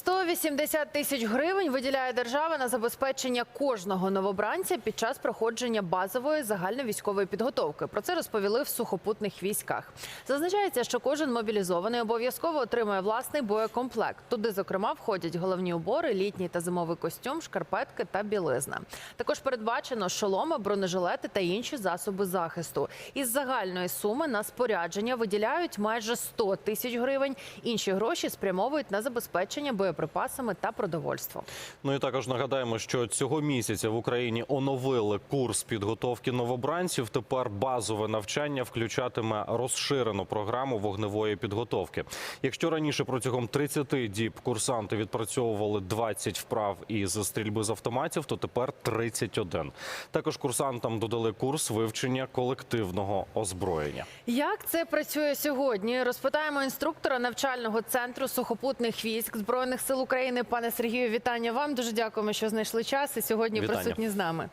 180 тисяч гривень виділяє держава на забезпечення кожного новобранця під час проходження базової загальновійськової підготовки. Про це розповіли в сухопутних військах. Зазначається, що кожен мобілізований обов'язково отримує власний боєкомплект. Туди, зокрема, входять головні убори, літній та зимовий костюм, шкарпетки та білизна. Також передбачено шоломи, бронежилети та інші засоби захисту. Із загальної суми на спорядження виділяють майже 100 тисяч гривень. Інші гроші спрямовують на забезпечення боєприпасами та продовольством. Ну і також нагадаємо, що цього місяця в Україні оновили курс підготовки новобранців. Тепер базове навчання включатиме розширену програму вогневої підготовки. Якщо раніше протягом 30 діб курсанти відпрацьовували 20 вправ із стрільби з автоматів, то тепер 31. Також курсантам додали курс вивчення колективного озброєння. Як це працює сьогодні? Розпитаємо інструктора навчального центру сухопутних військ збройних сил України. Пане Сергію, вітання вам. Дуже дякуємо, що знайшли час і сьогодні Вітання. присутні з нами.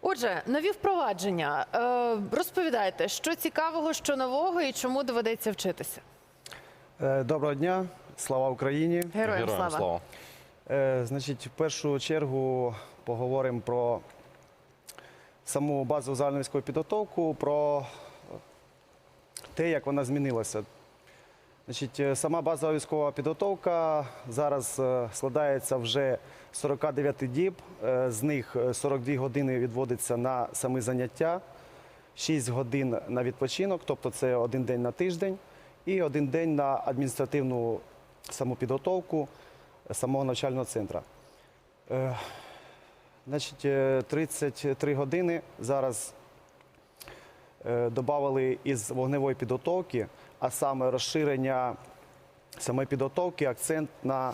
Отже, нові впровадження. Е, розповідайте, що цікавого, що нового і чому доведеться вчитися. Е, Доброго дня, слава Україні. Героям, слава. Е, Значить, в першу чергу поговоримо про саму базову загальновійськову підготовку, про те, як вона змінилася. Значить, е, сама базова військова підготовка зараз е, складається вже 49 діб. Е, З них е, 42 години відводиться на самі заняття, 6 годин на відпочинок, тобто це один день на тиждень, і один день на адміністративну саму підготовку самого навчального центру. Значить, е, 33 години зараз додали із вогневої підготовки, а саме розширення самої підготовки, акцент на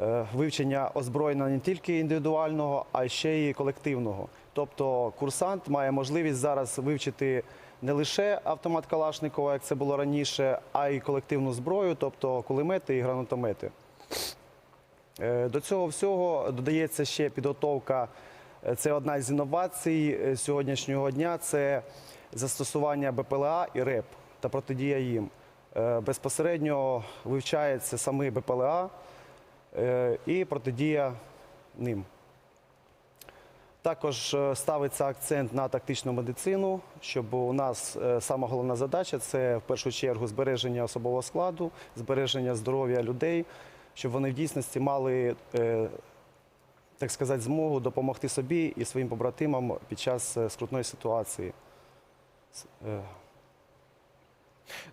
е, вивчення озброєння не тільки індивідуального, а ще й колективного. Тобто курсант має можливість зараз вивчити не лише автомат Калашникова, як це було раніше, а й колективну зброю, тобто кулемети і гранатомети. Е, До цього всього додається ще підготовка. Е, Це одна з інновацій сьогоднішнього дня. Це застосування БПЛА і РЕП та протидія їм. Е, Безпосередньо вивчається саме БПЛА е, і протидія ним. Також е, ставиться акцент на тактичну медицину, щоб у нас сама головна задача це в першу чергу збереження особового складу, збереження здоров'я людей, щоб вони в дійсності мали, так сказати, змогу допомогти собі і своїм побратимам під час скрутної ситуації.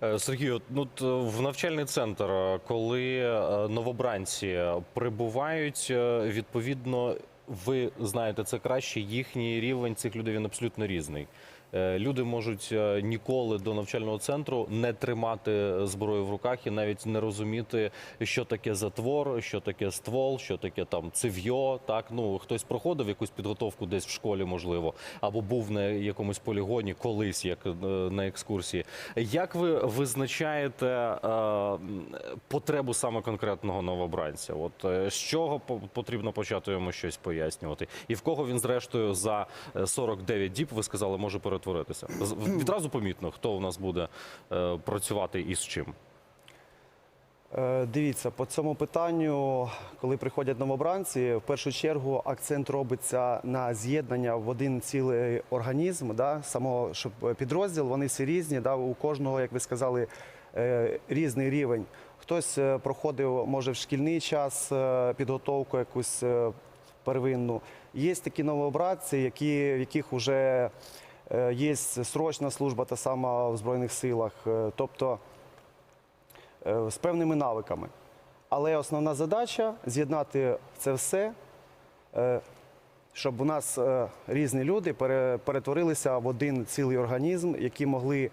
Е, Сергію, ну в навчальний центр, е, коли е, новобранці прибувають, відповідно, ви знаєте це краще. Їхній рівень цих людей він абсолютно різний. Е, Люди можуть е, ніколи до навчального центру не тримати зброю в руках і навіть не розуміти, що таке затвор, що таке ствол, що таке там цив'йо. Так ну хтось проходив якусь підготовку десь в школі, можливо, або був на якомусь полігоні колись, як е, на екскурсії. Як ви визначаєте е, потребу саме конкретного новобранця? От з чого по- потрібно почати йому щось пояснювати, і в кого він зрештою за е, 49 діб, ви сказали, може перетворитися? Відразу помітно, хто у нас буде е, працювати і з чим. Е, Дивіться, по цьому питанню, коли приходять новобранці, в першу чергу акцент робиться на з'єднання в один цілий організм, да, самого щоб підрозділ, вони всі різні, да, у кожного, як ви сказали, е, різний рівень. Хтось е, проходив, може, в шкільний час е, підготовку якусь е, первинну. Є такі новобранці, які, в яких вже е, є срочна служба та сама в Збройних силах. Е, Тобто е, з певними навиками. Але основна задача з'єднати це все, е, щоб у нас е, різні люди пере- перетворилися в один цілий організм, які могли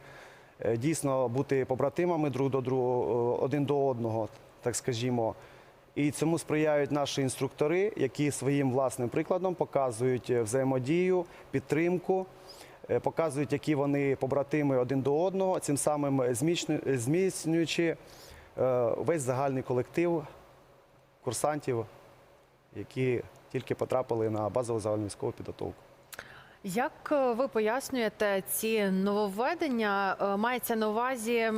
е, дійсно бути побратимами друг до другого, один до одного, так скажімо. І цьому сприяють наші інструктори, які своїм власним прикладом показують е, взаємодію, підтримку, е, показують, які вони побратими один до одного, цим самим зміцню- зміцнюючи е, весь загальний колектив курсантів, які тільки потрапили на базову загальновійськову підготовку. Як е, ви пояснюєте ці нововведення? Е, Мається на увазі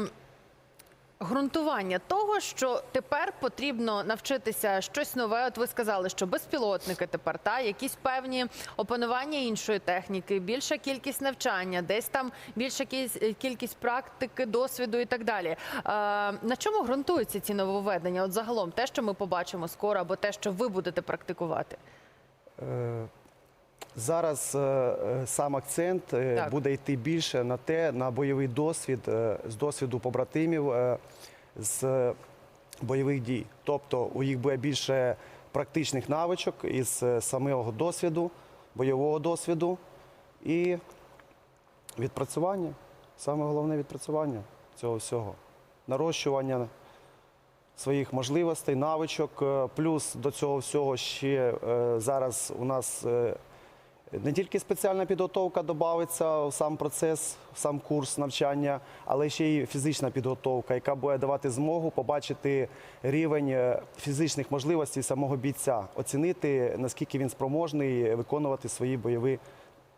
Грунтування того, що тепер потрібно навчитися щось нове. От ви сказали, що безпілотники тепер та якісь певні опанування іншої техніки, більша кількість навчання, десь там більша кількість практики, досвіду і так далі. Е, на чому ґрунтуються ці нововведення? От загалом те, що ми побачимо скоро, або те, що ви будете практикувати. Зараз е, е, сам акцент е, Так. буде йти більше на те, на бойовий досвід, з досвіду побратимів, з бойових дій. Тобто у їх буде більше практичних навичок із самого досвіду, бойового досвіду і відпрацювання. Саме головне відпрацювання цього всього. Нарощування своїх можливостей, навичок. Плюс до цього всього ще зараз у нас не тільки спеціальна підготовка додається в сам процес, в сам курс навчання, але ще й фізична підготовка, яка буде давати змогу побачити рівень е, фізичних можливостей самого бійця, оцінити наскільки він спроможний виконувати свої бойові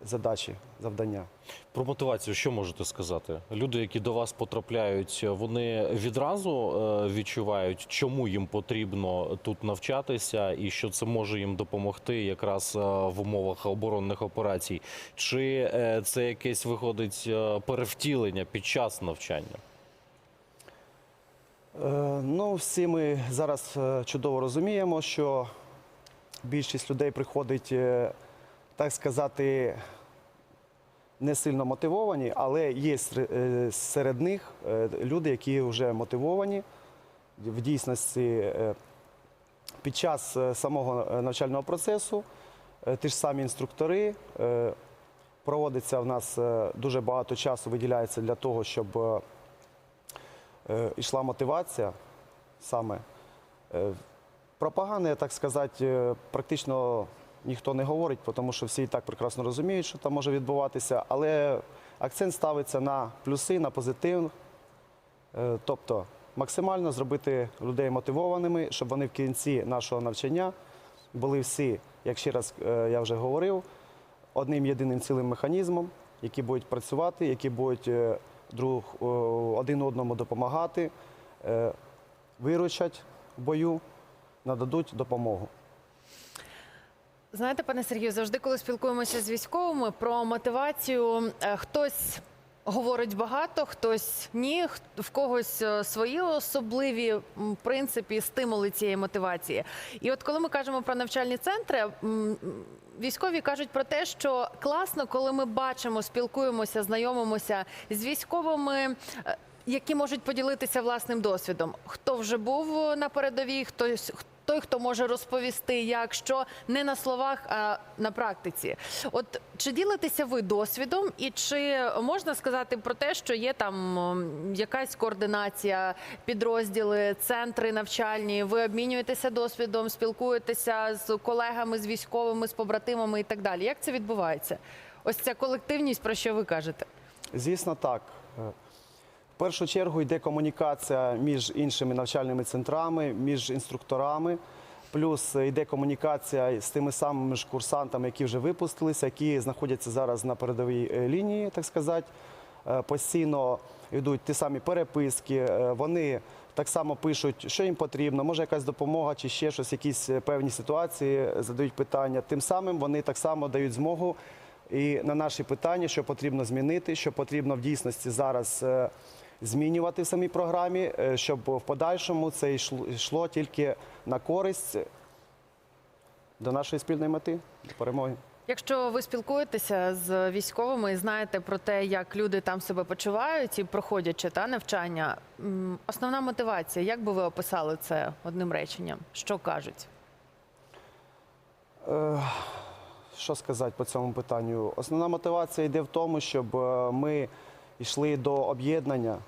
задачі, завдання. Про мотивацію, що можете сказати? Люди, які до вас потрапляють, вони відразу е, відчувають, чому їм потрібно тут навчатися, і що це може їм допомогти якраз е, в умовах оборонних операцій, чи е, це якесь виходить перевтілення під час навчання? Ну, всі ми зараз чудово розуміємо, що більшість людей приходить, так сказати, не сильно мотивовані, але є е, серед них е, люди, які вже мотивовані в дійсності е, під час самого навчального процесу. Ті ж самі інструктори. Проводиться в нас дуже багато часу виділяється для того, щоб йшла мотивація саме. Пропаганди, так сказати, практично ніхто не говорить, тому що всі і так прекрасно розуміють, що там може відбуватися, але акцент ставиться на плюси, на позитив. Е, Тобто максимально зробити людей мотивованими, щоб вони в кінці нашого навчання були всі, як ще раз е, я вже говорив, одним єдиним цілим механізмом, які будуть працювати, які будуть е, друг один одному допомагати, виручать в бою, нададуть допомогу. Знаєте, пане Сергію, завжди, коли спілкуємося з військовими про мотивацію, е, хтось говорить багато, хтось ні, в когось е, свої особливі м, принципи, стимули цієї мотивації. І от коли ми кажемо про навчальні центри. Військові кажуть про те, що класно, коли ми бачимо, спілкуємося, знайомимося з військовими, е, які можуть поділитися власним досвідом. Хто вже був на передовій, хтось той, хто може розповісти, як що не на словах, а на практиці. От чи ділитеся ви досвідом, і чи можна сказати про те, що є там якась координація, підрозділи, центри навчальні? Ви обмінюєтеся досвідом, спілкуєтеся з колегами, з військовими, з побратимами і так далі. Як це відбувається? Ось ця колективність, про що ви кажете? Звісно, так. Першу чергу йде комунікація між іншими навчальними центрами, між інструкторами. Плюс йде комунікація з тими самими ж курсантами, які вже випустилися, які знаходяться зараз на передовій е, лінії, так сказати. Е, Постійно йдуть ті самі переписки. е, Вони так само пишуть, що їм потрібно, може якась допомога чи ще щось, якісь певні ситуації задають питання. Тим самим вони так само дають змогу і на наші питання, що потрібно змінити, що потрібно в дійсності зараз змінювати в самій програмі, е, щоб в подальшому це йшло, йшло тільки на користь до нашої спільної мети, до перемоги. Якщо ви спілкуєтеся з військовими і знаєте про те, як люди там себе почувають і проходячи та навчання, основна мотивація, як би ви описали це одним реченням? Що кажуть? Е, Що сказати по цьому питанню? Основна мотивація йде в тому, щоб е, ми йшли до об'єднання,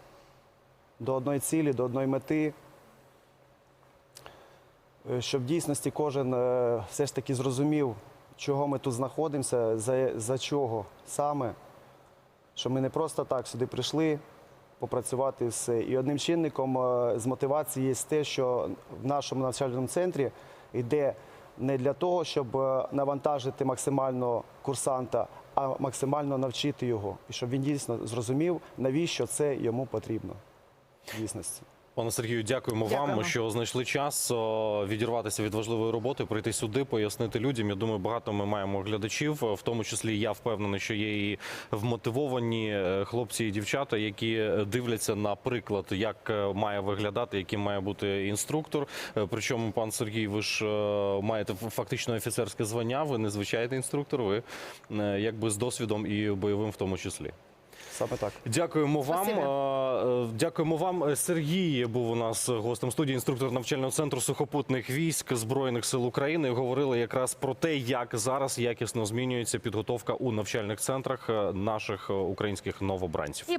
до одної цілі, до одної мети. Е, Щоб в дійсності кожен е, все ж таки зрозумів, чого ми тут знаходимося, за, за чого саме. Що ми не просто так сюди прийшли попрацювати все. І одним чинником е, з мотивації є те, що в нашому навчальному центрі йде не для того, щоб навантажити максимально курсанта, а максимально навчити його. І щоб він дійсно зрозумів, навіщо це йому потрібно в дійсності. Пане Сергію, дякуємо, вам, що знайшли час відірватися від важливої роботи, прийти сюди, пояснити людям. Я думаю, багато ми маємо глядачів, в тому числі я впевнений, що є і вмотивовані е, хлопці і дівчата, які дивляться на приклад, як е, має виглядати, яким має бути інструктор. Е, Причому, пан Сергій, ви ж маєте фактично офіцерське звання. Ви незвичайний інструктор. Ви якби з досвідом і бойовим в тому числі. Саме так. Дякуємо вам. Спасибі. Е, Дякуємо вам. Сергій був у нас гостем студії, інструктор навчального центру сухопутних військ збройних сил України. Говорили якраз про те, як зараз якісно змінюється підготовка у навчальних центрах е, наших е, українських новобранців.